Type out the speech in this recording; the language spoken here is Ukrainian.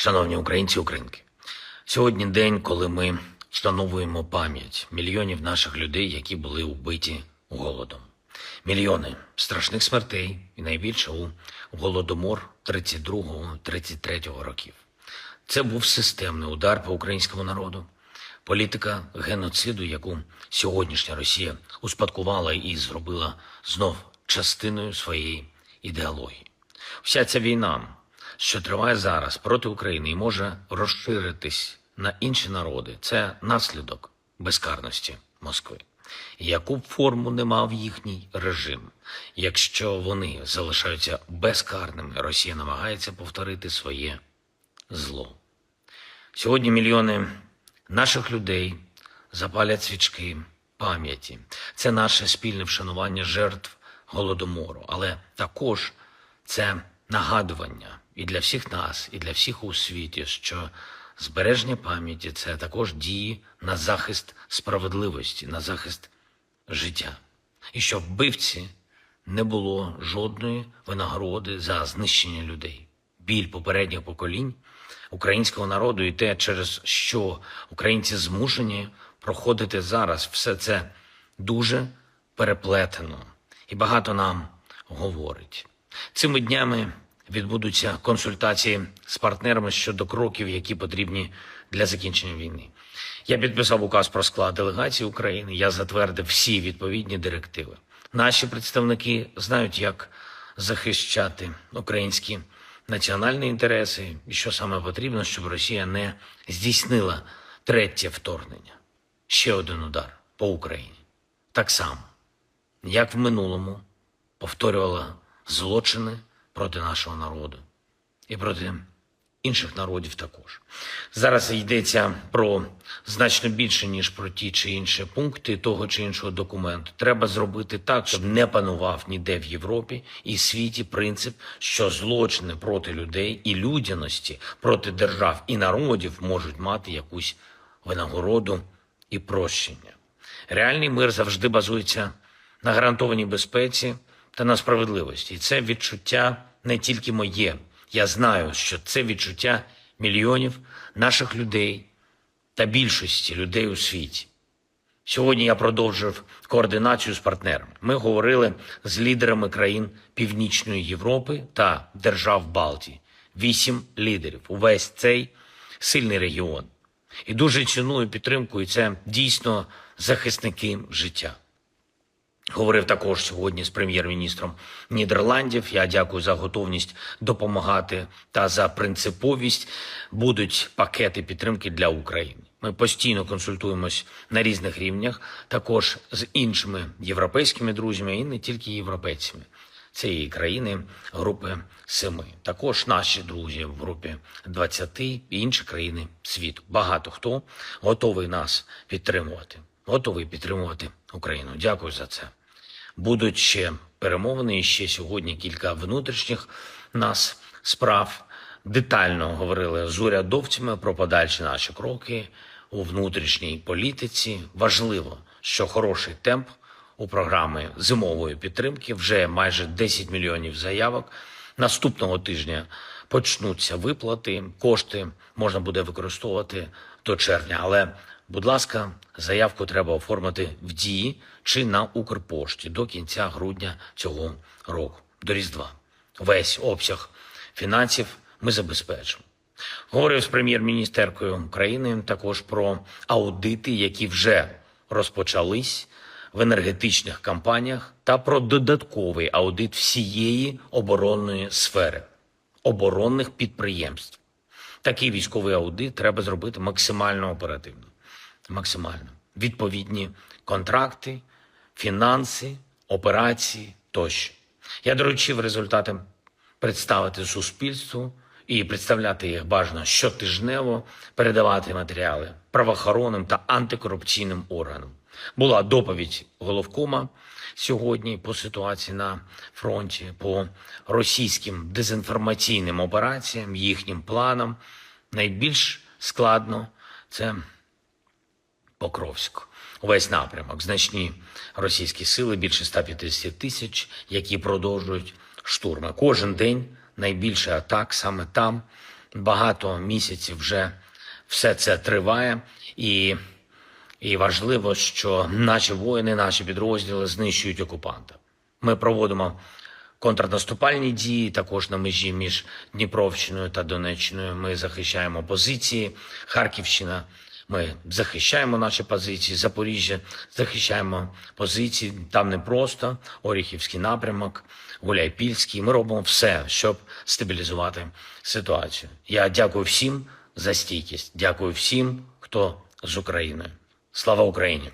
Шановні українці українки, сьогодні день, коли ми встановуємо пам'ять мільйонів наших людей, які були убиті голодом. Мільйони страшних смертей і найбільше у голодомор 32-33 років. Це був системний удар по українському народу. Політика геноциду, яку сьогоднішня Росія успадкувала і зробила знов частиною своєї ідеології. Вся ця війна, що триває зараз проти України і може розширитись на інші народи, це наслідок безкарності Москви. Яку б форму не мав їхній режим, якщо вони залишаються безкарними, Росія намагається повторити своє зло. Сьогодні мільйони наших людей запалять свічки пам'яті. Це наше спільне вшанування жертв голодомору, але також це нагадування і для всіх нас, і для всіх у світі, що збереження пам'яті це також дії на захист справедливості, на захист життя. І щоб вбивці не було жодної винагороди за знищення людей. Біль попередніх поколінь українського народу і те, через що українці змушені проходити зараз, все це дуже переплетено і багато нам говорить. Цими днями відбудуться консультації з партнерами щодо кроків, які потрібні для закінчення війни. Я підписав указ про склад делегації України. Я затвердив всі відповідні директиви. Наші представники знають, як захищати українські національні інтереси і що саме потрібно, щоб Росія не здійснила третє вторгнення. Ще один удар по Україні. Так само, як в минулому повторювала злочини проти нашого народу і проти інших народів також. Зараз йдеться про значно більше, ніж про ті чи інші пункти того чи іншого документу. Треба зробити так, щоб не панував ніде в Європі і світі принцип, що злочини проти людей і людяності проти держав і народів можуть мати якусь винагороду і прощення. Реальний мир завжди базується на гарантованій безпеці та на справедливості. І це відчуття не тільки моє. Я знаю, що це відчуття мільйонів наших людей та більшості людей у світі. Сьогодні я продовжив координацію з партнерами. Ми говорили з лідерами країн Північної Європи та держав Балтії. Вісім лідерів. Увесь цей сильний регіон. І дуже ціную підтримку, і це дійсно захисники життя. Говорив також сьогодні з прем'єр-міністром Нідерландів. Я дякую за готовність допомагати та за принциповість. Будуть пакети підтримки для України. Ми постійно консультуємось на різних рівнях, також з іншими європейськими друзями і не тільки європейцями цієї країни групи семи. Також наші друзі в групі 20 і інші країни світу. Багато хто готовий нас підтримувати, готовий підтримувати Україну. Дякую за це. Будуть ще перемовини і ще сьогодні кілька внутрішніх нас справ. Детально говорили з урядовцями про подальші наші кроки у внутрішній політиці. Важливо, що хороший темп у програми зимової підтримки вже майже 10 мільйонів заявок. Наступного тижня почнуться виплати. Кошти можна буде використовувати до червня. Але, будь ласка, заявку треба оформити в дії чи на Укрпошті до кінця грудня цього року, до Різдва. Весь обсяг фінансів ми забезпечимо. Говорив з прем'єр-міністеркою України також про аудити, які вже розпочались в енергетичних компаніях, та про додатковий аудит всієї оборонної сфери оборонних підприємств. Такий військовий аудит треба зробити максимально оперативно. Максимально відповідні контракти, фінанси, операції тощо. Я доручив результати представити суспільству і представляти їх бажано щотижнево, передавати матеріали правоохоронним та антикорупційним органам. Була доповідь головкома сьогодні по ситуації на фронті, по російським дезінформаційним операціям, їхнім планам. Найбільш складно це Покровськ. Увесь напрямок, значні російські сили, більше 150 тисяч, які продовжують штурми. Кожен день найбільше атак саме там, багато місяців вже все це триває, і, і важливо, що наші воїни, наші підрозділи знищують окупанта. Ми проводимо контрнаступальні дії також на межі між Дніпровщиною та Донеччиною. Ми захищаємо позиції. Харківщина. Ми захищаємо наші позиції. Запоріжжя захищаємо позиції. Там не просто Оріхівський напрямок, Гуляйпільський. Ми робимо все, щоб стабілізувати ситуацію. Я дякую всім за стійкість. Дякую всім, хто з Україною. Слава Україні!